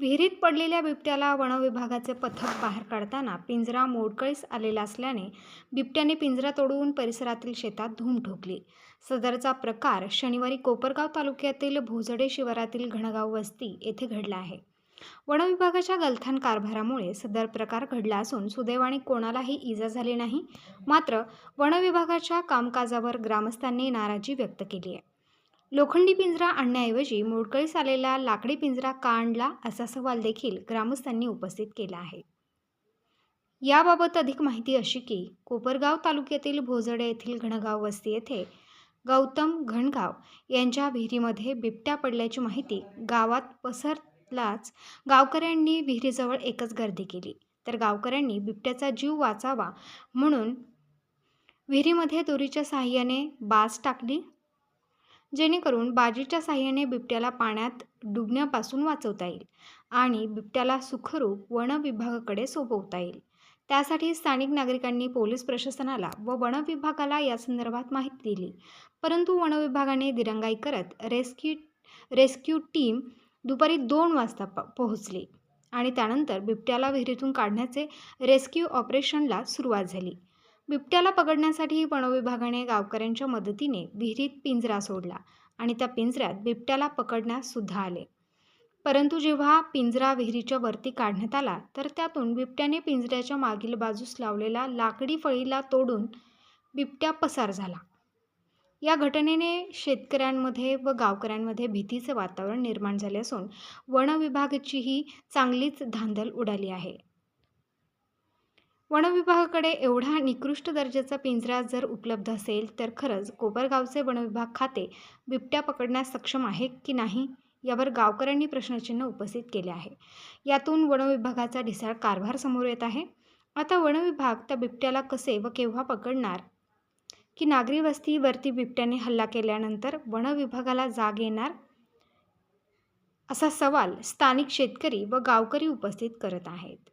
विहिरीत पडलेल्या बिबट्याला वनविभागाचे पथक बाहेर काढताना पिंजरा मोडकळीस आलेला असल्याने बिबट्याने पिंजरा तोडून परिसरातील शेतात धूम ठोकली. सदरचा प्रकार शनिवारी कोपरगाव तालुक्यातील भोजडे शिवारातील घणगाव वस्ती येथे घडला आहे. वनविभागाच्या गलथान कारभारामुळे सदर प्रकार घडला असून सुदैवाने कोणालाही इजा झाली नाही मात्र वनविभागाच्या कामकाजावर ग्रामस्थांनी नाराजी व्यक्त केली आहे. लोखंडी पिंजरा आणण्याऐवजी मोडकळीस आलेला लाकडी पिंजरा का आणला असा सवाल देखील ग्रामस्थांनी उपस्थित केला आहे. याबाबत अधिक माहिती अशी की कोपरगाव तालुक्यातील भोजडे येथील घनगाव वस्ती येथे गौतम घनगाव यांच्या विहिरीमध्ये बिबट्या पडल्याची माहिती गावात पसरलाच गावकऱ्यांनी विहिरीजवळ एकच गर्दी केली. तर गावकऱ्यांनी बिबट्याचा जीव वाचावा म्हणून विहिरीमध्ये दोरीच्या साहाय्याने बाज टाकली. जेणेकरून बाजीच्या साह्याने बिबट्याला पाण्यात डुबण्यापासून वाचवता येईल आणि बिबट्याला सुखरूप वन विभागाकडे सोपवता येईल. त्यासाठी स्थानिक नागरिकांनी पोलीस प्रशासनाला व वन विभागाला या संदर्भात माहिती दिली. परंतु वन विभागाने दिरंगाई करत रेस्क्यू रेस्क्यू टीम दुपारी दोन वाजता प पोहोचली आणि त्यानंतर बिबट्याला विहिरीतून काढण्याचे रेस्क्यू ऑपरेशनला सुरुवात झाली. बिबट्याला पकडण्यासाठी वनविभागाने गावकऱ्यांच्या मदतीने विहिरीत पिंजरा सोडला आणि त्या पिंजऱ्यात बिबट्याला पकडण्याससुद्धा सुद्धा आले. परंतु जेव्हा पिंजरा विहिरीच्या वरती काढण्यात आला तर त्यातून बिबट्याने पिंजऱ्याच्या मागील बाजूस लावलेला लाकडी फळीला तोडून बिबट्या पसार झाला. या घटनेने शेतकऱ्यांमध्ये व गावकऱ्यांमध्ये भीतीचे वातावरण निर्माण झाले असून वनविभागाचीही चांगलीच धांदल उडाली आहे. वनविभागाकडे एवढा निकृष्ट दर्जाचा पिंजरा जर उपलब्ध असेल तर खरंच कोपरगावचे वनविभाग खाते बिबट्या पकडण्यास सक्षम आहे की नाही यावर गावकऱ्यांनी प्रश्नचिन्ह उपस्थित केले आहे. यातून वनविभागाचा ढिसाळ कारभार समोर येत आहे. आता वनविभाग त्या बिबट्याला कसे व केव्हा पकडणार? की नागरी वस्तीवरती बिबट्याने हल्ला केल्यानंतर वनविभागाला जाग येणार? असा सवाल स्थानिक शेतकरी व गावकरी उपस्थित करत आहेत.